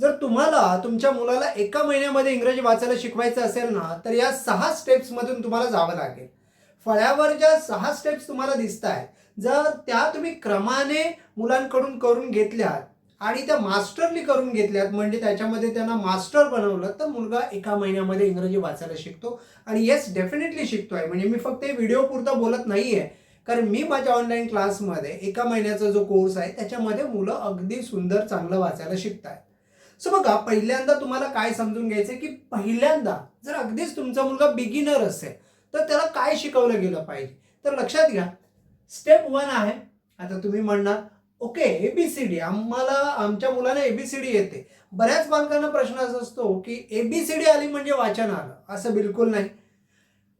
जर तुम्हाला तुमच्या मुलाला एका महिन्यामध्ये इंग्रजी वाचायला शिकवायचं असेल ना तर या सहा स्टेप्समधून तुम्हाला जावं लागेल. फळ्यावर ज्या सहा स्टेप्स तुम्हाला दिसत आहेत जर त्या तुम्ही क्रमाने मुलांकडून करून घेतल्यात आणि त्या मास्टरली करून घेतल्यात म्हणजे त्याच्यामध्ये त्यांना मास्टर बनवलं तर मुलगा एका महिन्यामध्ये इंग्रजी वाचायला शिकतो. आणि येस डेफिनेटली शिकतोय. म्हणजे मी फक्त हे व्हिडिओ पुरता बोलत नाहीये. कारण मी माझ्या ऑनलाईन क्लासमध्ये एका महिन्याचा जो कोर्स आहे त्याच्यामध्ये मुलं अगदी सुंदर चांगलं वाचायला शिकतायत. सो बघा पहिल्यांदा तुम्हाला काय समजून घ्यायचं की पहिल्यांदा जर अगदीच तुमचा मुलगा बिगिनर असेल तर त्याला काय शिकवलं गेलं पाहिजे? तर लक्षात घ्या स्टेप वन आहे आता तुम्ही म्हणणार ओके एबीसीडी आम्हाला आमच्या मुलाला एबीसीडी येते. बऱ्याच पालकांना प्रश्न असा असतो की एबीसीडी आली म्हणजे वाचन आलं. असं बिलकुल नाही.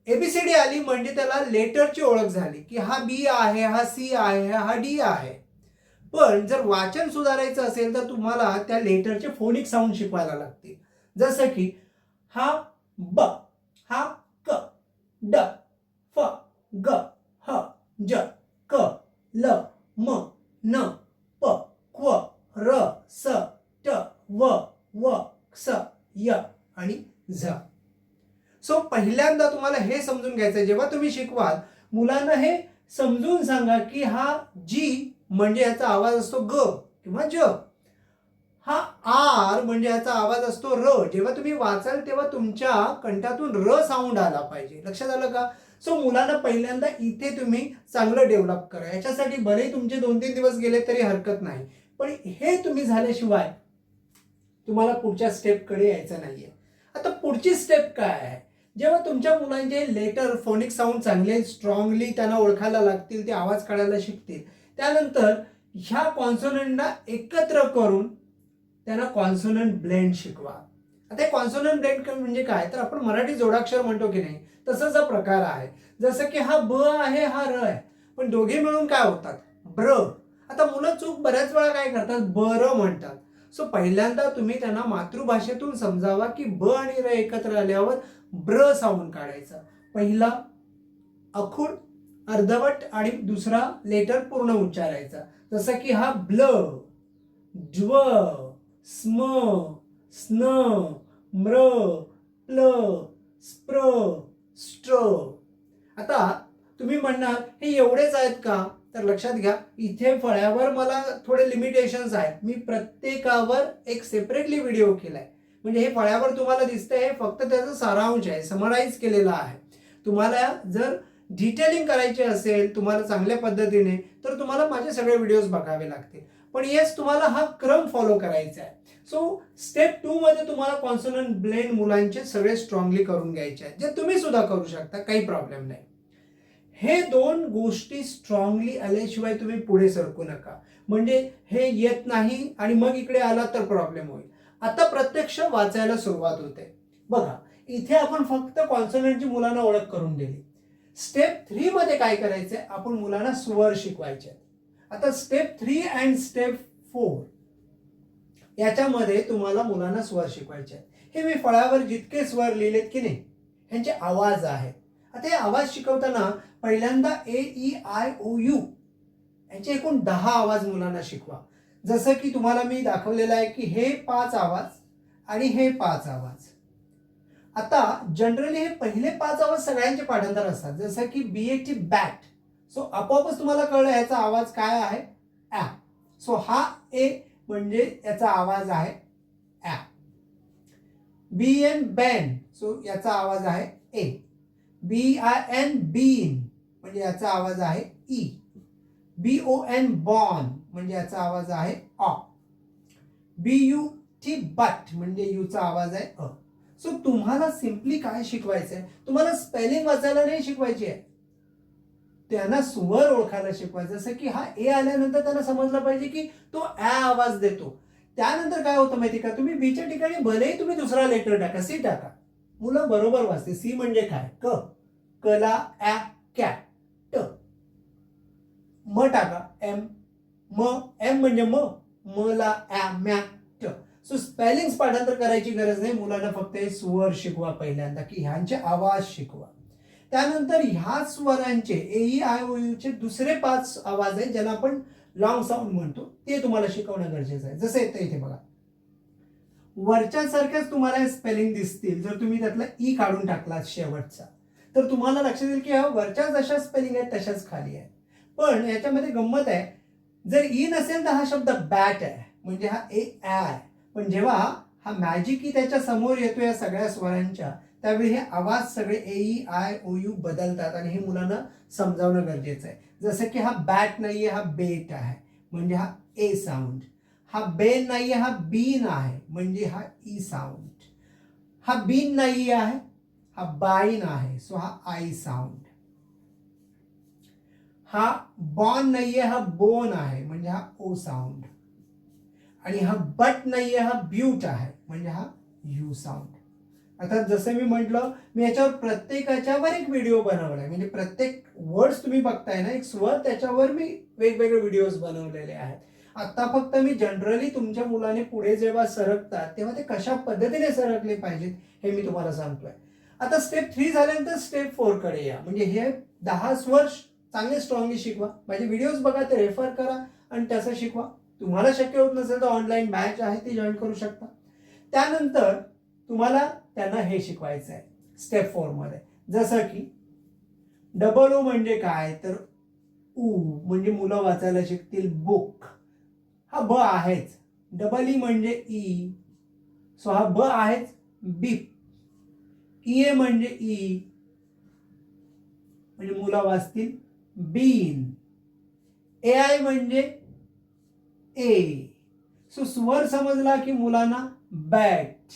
एबीसीडी आली म्हणजे त्याला लेटरची ओळख झाली की हा बी आहे हा सी आहे हा डी आहे. पण जर वाचन सुधारायचं असेल तर तुम्हाला त्या लेटरचे फोनिक साऊंड शिकवायला लागतील. जसं की हा ब हा क ड फ ग ह ज क ल म न प क्व र स ट व व स य आणि झ सो पहिल्यांदा तुम्हाला हे समजून घ्यायचं जेव्हा तुम्ही शिकवाल मुलांना हे समजून सांगा की हा जी म्हणजे याचा आवाज असतो ग किंवा ज. हा आर म्हणजे याचा आवाज असतो र. जेव्हा तुम्ही वाचाल तेव्हा तुमच्या कंठातून र साऊंड आला पाहिजे. लक्षात आलं का? सो मुलांना पहिल्यांदा इथे तुम्ही चांगलं डेव्हलप करा. याच्यासाठी भले तुमचे दोन तीन दिवस गेले तरी हरकत नाही. पण हे तुम्ही झाल्याशिवाय तुम्हाला पुढच्या स्टेपकडे यायचं नाहीये. आता पुढची स्टेप काय आहे? जेव्हा तुमच्या मुलांचे लेटर फोनिक साऊंड चांगले स्ट्रॉंगली त्यांना ओळखायला लागतील ते आवाज काढायला शिकतील त्यानंतर ह्या कॉन्सोनंटना एकत्र करून त्यांना कॉन्सोनंट ब्लेंड शिकवा. आता हे कॉन्सोनंट ब्लेंड म्हणजे काय? तर आपण मराठी जोडाक्षर म्हणतो की नाही तसंच हा प्रकार आहे. जसं की हा ब आहे हा र आहे. पण दोघे मिळून काय होतात? ब्र. आता मुलं चूक बऱ्याच वेळा काय करतात? बर म्हणतात. सो पहिल्यांदा तुम्ही त्यांना मातृभाषेतून समजावा की ब आणि र एकत्र आल्यावर ब्र साऊंड काढायचा. पहिला अखूड अर्धवट आणि दुसरा लेटर पूर्ण उच्चारायचा. जसं की हा ब्ल ज्व स्म स्न म्र प्ल स्प्र स्ट्र. आता तुम्ही म्हणणार हे एवढेच आहेत का? तर लक्षात घ्या इथे फळ्यावर मला थोडे लिमिटेशन्स आहेत. मी प्रत्येकावर एक सेपरेटली व्हिडिओ केलाय. म्हणजे हे फळ्यावर तुम्हाला दिसतंय हे फक्त त्याचा सारांश आहे समराईज केलेला आहे. तुम्हाला जर डिटेलिंग करायची असेल तुम्हाला चांगल्या पद्धतीने तर तुम्हाला माझे सगळे व्हिडिओज बघावे लागतील. पण येस तुम्हाला हा क्रम फॉलो करायचा आहे. सो स्टेप टू मध्ये तुम्हाला कॉन्सोनंट ब्लेंड मुलांचे सगळे स्ट्रॉंगली करून घ्यायचे आहेत जे तुम्ही सुद्धा करू शकता काही प्रॉब्लेम नाही. हे दोन गोष्टी स्ट्रॉंगली आल्याशिवाय तुम्ही पुढे सरकू नका. म्हणजे हे येत नाही आणि मग इकडे आला तर प्रॉब्लेम होईल. आता प्रत्यक्ष वाचायला सुरुवात होते. बघा इथे आपण फक्त कॉन्सोनंटची मुलांना ओळख करून दिली. स्टेप थ्री मध्ये काय करायचंय? आपण मुलांना स्वर शिकवायचे. आता step three and step four याच्यामध्ये तुम्हाला मुलांना स्वर शिकवायचे आहेत. हे मी फळावर जितके स्वर लिहिलेत की नाही ह्यांचे आवाज आहेत. आता हे आवाज शिकवताना पहिल्यांदा A E I O U यांचे एकूण दहा आवाज मुलांना शिकवा. जसं की तुम्हाला मी दाखवलेलं आहे की हे पाच आवाज आणि हे पाच आवाज. आता जनरली हे पहिले पाच आवाज सगळ्यांचे पाठांतर असतात. जसं की B A T bat so आपोआपच तुम्हाला कळलं याचा आवाज काय आहे? ॲ सो हा ए म्हणजे याचा आवाज आहे A B N ban so याचा आवाज आहे A B I N bean म्हणजे याचा आवाज आहे ई बी ओ एन बॉन म्हणजे याचा आवाज आहे ऑ बी यू टी बट म्हणजे यूचा आवाज आहे अ सो तुम्हाला सिम्पली काय शिकवायचं आहे तुम्हाला स्पेलिंग वाचायला नाही शिकवायची आहे. त्यांना सुवर ओळखायला शिकवायचं. जसं की हा ए आल्यानंतर त्यांना समजलं पाहिजे की तो ॲ आवाज देतो. त्यानंतर काय होतं माहिती का? तुम्ही बीच्या ठिकाणी भलेही तुम्ही दुसरा लेटर टाका सी टाका. मुलं बरोबर वाचते. सी म्हणजे काय? क. कला ॲ कॅ ट. म टाका. एम. म. एम म्हणजे म. मला ॲ मॅ ट. सो स्पेलिंग पाठांतर करायची गरज नाही. मुलांना फक्त हे स्वर शिकवा पहिल्यांदा की ह्यांचे आवाज शिकवा. त्यानंतर ह्या स्वरांचे ए ई आय ओ चे दुसरे पाच आवाज आहेत ज्याला आपण लॉंग साऊंड म्हणतो. ते तुम्हाला शिकवणं गरजेचं आहे. जसं येतं इथे बघा. वरच्यासारख्याच तुम्हाला स्पेलिंग दिसतील. जर तुम्ही त्यातला ई काढून टाकला शेवटचा तर तुम्हाला लक्षात येईल की ह्या वरच्या जशा स्पेलिंग आहेत तशाच खाली आहेत. पण याच्यामध्ये गंमत आहे. जर ई नसेल तर हा शब्द बॅट आहे. म्हणजे हा ए आहे पण जेव्हा हा मॅजिक त्याच्यासमोर येतो या सगळ्या स्वरांच्या त्यावेळी हे आवाज सगळे A E I O U बदलतात आणि हे मुलांना समजावणं गरजेचं आहे. जसं की हा बॅट नाही आहे हा बेट आहे. म्हणजे हा ए साऊंड हा बेन नाही आहे हा बीन आहे. म्हणजे हा e ई साऊंड हा बीन नाही आहे हा बाईन आहे. सो हा आय साऊंड हा बॉन आहे हा बोन आहे. म्हणजे हा ओ साऊंड आणि हा बट नाहीये हा ब्यूट आहे. म्हणजे हा यू साऊंड आता जसं मी म्हटलं मी याच्यावर प्रत्येकाच्यावर एक व्हिडिओ बनवलाय. म्हणजे प्रत्येक वर्ड्स तुम्ही बघताय ना एक स्वर त्याच्यावर मी वेगवेगळे व्हिडिओज बनवलेले आहेत. आता फक्त मी जनरली तुमच्या मुलाने पुढे जेव्हा सरकतात तेव्हा ते कशा पद्धतीने सरकले पाहिजेत हे मी तुम्हाला सांगतोय. आता स्टेप थ्री झाल्यानंतर स्टेप फोरकडे या. म्हणजे हे दहा स्वर चांगले स्ट्रॉंगली शिकवा. माझे व्हिडिओज बघा ते रेफर करा आणि तसं शिकवा. तुम्हाला शक्य होत नसेल तर ऑनलाईन बॅच आहे ती जॉईन करू शकता. त्यानंतर तुम्हाला त्यांना हे शिकवायचं आहे स्टेप फोरमध्ये जसं की डबल ओ म्हणजे काय? तर ऊ म्हणजे मुलं वाचायला शिकतील बुक हा ब आहेच. डबल ई e म्हणजे e. ई सो हा ब आहेच बीप ई ए म्हणजे ई म्हणजे मुलं वाचतील बीन ए आय म्हणजे ए सो स्वर समजला की मुलांना बॅट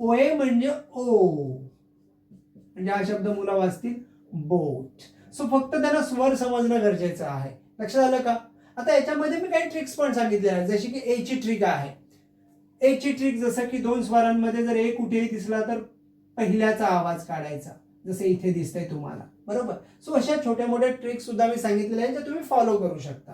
ओ ए म्हणजे ओ म्हणजे हा शब्द मुलं वाचतील बोट सो फक्त त्यांना स्वर समजणं गरजेचं आहे. लक्षात आलं का? आता याच्यामध्ये मी काही ट्रिक्स पण सांगितले आहेत. जशी की ए ची ट्रिक आहे. ए ची ट्रिक जसं की दोन स्वरांमध्ये जर ए कुठेही दिसला तर पहिल्याचा आवाज काढायचा जसं इथे दिसतंय तुम्हाला. बरोबर? सो अशा छोट्या मोठ्या ट्रिक्स सुद्धा मी सांगितलेल्या आहेत ज्या तुम्ही फॉलो करू शकता.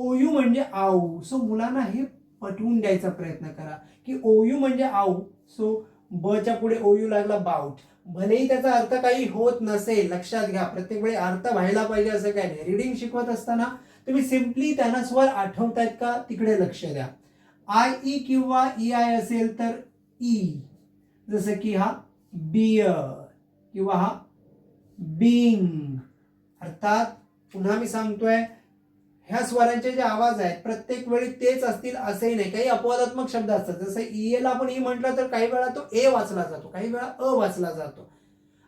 ओयू म्हणजे आऊ. सो मुलांना हे पटवून द्यायचा प्रयत्न करा. की ओयू म्हणजे आऊ. सो बच्या पुढे ओयू लागला बाऊट. भलेही त्याचा अर्थ काही होत नसेल लक्षात घ्या. प्रत्येक वेळी अर्थ व्हायला पाहिजे असं काय नाही. रिडिंग शिकवत असताना तुम्ही सिम्पली त्यांना स्वर आठवतायत का तिकडे लक्ष द्या. आय ई e किंवा e, ई आय असेल तर ई जसं की हा बियर किंवा हा बिंग अर्थात पुन्हा मी सांगतोय ह्या स्वरांचे जे आवाज आहेत प्रत्येक वेळी तेच असतील असंही नाही. काही अपवादात्मक शब्द असतात. जसं ई एला आपण ई म्हटलं तर काही वेळा तो ए वाचला जातो काही वेळा अ वाचला जातो.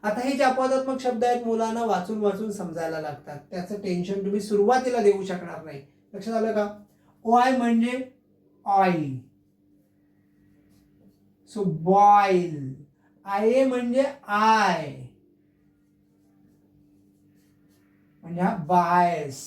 आता हे जे अपवादात्मक शब्द आहेत मुलांना वाचून वाचून समजायला लागतात. त्याचं टेन्शन तुम्ही सुरुवातीला देऊ शकणार नाही. लक्षात आलं का? ओ आय म्हणजे oil so boil I A म्हणजे आय म्हणजे हा बायस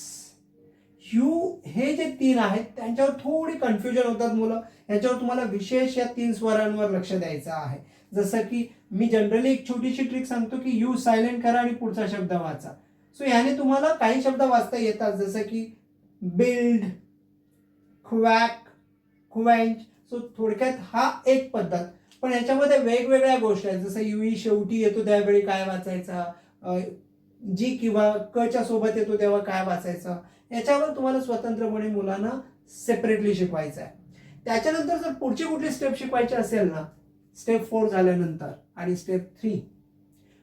यू हे जे तीन आहेत त्यांच्यावर थोडी कन्फ्युजन होतात मुलं. याच्यावर तुम्हाला विशेष या तीन स्वरांवर लक्ष द्यायचं आहे. जसं की मी जनरली एक छोटीशी ट्रिक सांगतो की यू सायलेंट करा आणि पुढचा शब्द वाचा. सो याने तुम्हाला काही शब्द वाचता येतात जसं की बिल्ड खुवॅक खुवॅंच सो थोडक्यात हा एक पद्धत. पण याच्यामध्ये वेगवेगळ्या गोष्टी आहेत जसं युई शेवटी येतो त्यावेळी काय वाचायचा? जी किंवा कच्या सोबत येतो तेव्हा काय वाचायचं? याच्यावर तुम्हाला स्वतंत्रपणे मुलांना सेपरेटली शिकवायचं आहे. त्याच्यानंतर जर पुढची कुठली स्टेप शिकवायची असेल ना स्टेप फोर झाल्यानंतर आणि स्टेप थ्री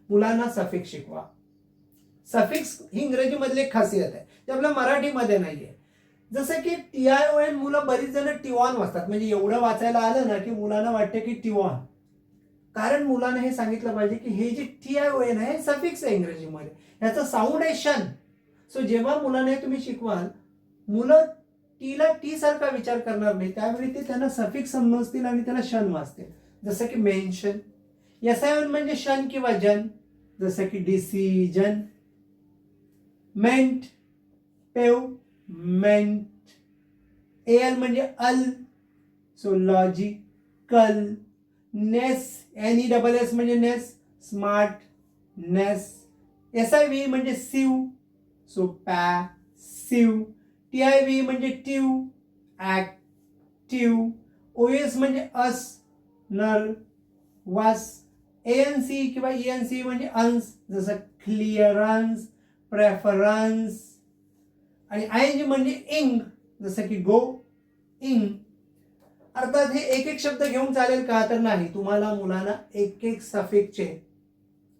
मुलांना सफिक्स शिकवा. सफिक्स ही इंग्रजीमधली एक खासियत आहे ते आपल्या मराठीमध्ये नाहीये. जसं की टी आय ओ एन मुलं बरीच जण टिवॉन वाचतात. म्हणजे एवढं वाचायला आलं ना की मुलांना वाटतं की टिवॉन कारण मुलांना हे सांगितलं पाहिजे की हे जे टी आय ओ एन आहे सफिक्स आहे इंग्रजीमध्ये. ह्याचं साऊंड आहे शन सो जेव्हा मुलाने तुम्ही शिकवाल मुलं टीला टी सारखा विचार करणार नाही. त्यावेळी ते त्यांना सफिक समजतील आणि त्याला शन वाचतील. जसं की मेन्शन एस आय म्हणजे शन किंवा जन. जसं की decision ment pave ment L म्हणजे अल. So logical ness N E double S म्हणजे ness smart ness S I V म्हणजे सिव so passive T I V म्हणजे ट्यू ॲक्टिव. ओ एस म्हणजे अस nervous A N C किंवा E N C म्हणजे Ann's जसं क्लिअरन्स प्रेफरन्स आणि आय एन जी म्हणजे इंग जसं की गो इंग अर्थात हे एक एक शब्द घेऊन चालेल का तर नाही. तुम्हाला मुलांना एक एक सफिकचे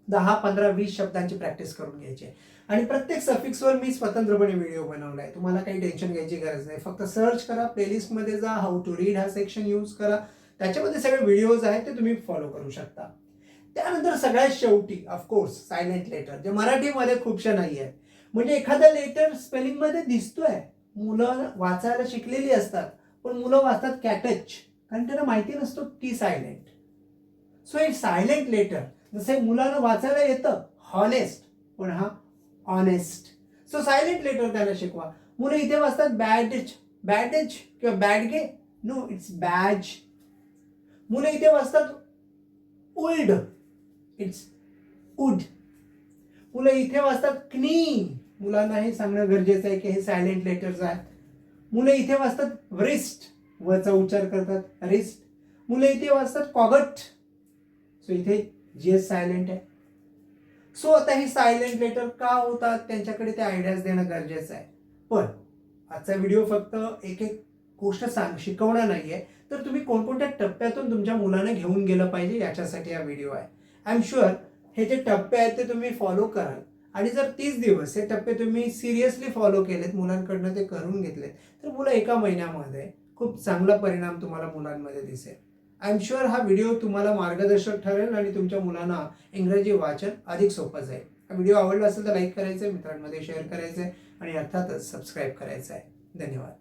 दहा पंधरा वीस शब्दांची प्रॅक्टिस करून घ्यायची आहे. आणि प्रत्येक सफिक्सवर मी स्वतंत्रपणे व्हिडिओ बनवला आहे तुम्हाला काही टेन्शन घ्यायची गरज नाही. फक्त सर्च करा प्लेलिस्टमध्ये जा हाऊ टू रीड हा सेक्शन यूज करा. त्याच्यामध्ये सगळे व्हिडिओज आहेत ते तुम्ही फॉलो करू शकता. त्यानंतर सगळ्यात शेवटी ऑफकोर्स सायलेंट लेटर जे मराठीमध्ये खूपशा नाही आहे म्हणजे एखादा लेटर स्पेलिंगमध्ये दिसतोय. मुलं वाचायला शिकलेली असतात पण मुलं वाचतात कॅटच कारण त्यांना माहिती नसतो टी सायलेंट सो एक सायलेंट लेटर जसे मुलांना वाचायला येतं हॉनेस्ट पण हा ऑनेस्ट सो सायलेंट लेटर त्याला शिकवा. मुलं इथे वाचतात बॅडेज बॅडेज किंवा बॅडगे नो इट्स बॅज मुलं इथे वाचतात उल्ड इट्स उड मुलं इथे वाचतात क्नी मुलांना हे सांगणं गरजेचं आहे की हे सायलेंट लेटर्स आहेत. मुलं इथे वाचतात व्रिस्ट वचा उच्चार करतात रिस्ट मुलं इथे वाचतात कॉगट सो इथे जी एस सायलेंट आहे. सो आता हे सायलेंट लेटर का होतात? त्यांच्याकडे ते आयडियाज देणं गरजेचं आहे. पण आजचा व्हिडिओ फक्त एक एक गोष्ट सांग शिकवणं नाही आहे तर तुम्ही कोणकोणत्या टप्प्यातून तुमच्या मुलांना घेऊन गेलं पाहिजे याच्यासाठी हा व्हिडिओ आहे. आय एम शुअर हे जे टप्पे आहेत ते तुम्ही फॉलो कराल. आणि जर तीस दिवस हे टप्पे तुम्ही सिरियसली फॉलो केलेत मुलांकडनं ते करून घेतलेत तर मुलं एका महिन्यामध्ये खूप चांगला परिणाम तुम्हाला मुलांमध्ये दिसेल. आय एम शुअर हा व्हिडिओ तुम्हाला मार्गदर्शक ठरेल आणि तुमच्या मुलांना इंग्रजी वाचन अधिक सोपं जाईल. हा व्हिडिओ आवडला असेल तर लाईक करायचं आहे मित्रांमध्ये शेअर करायचं आहे आणि अर्थातच सबस्क्राईब करायचं आहे धन्यवाद.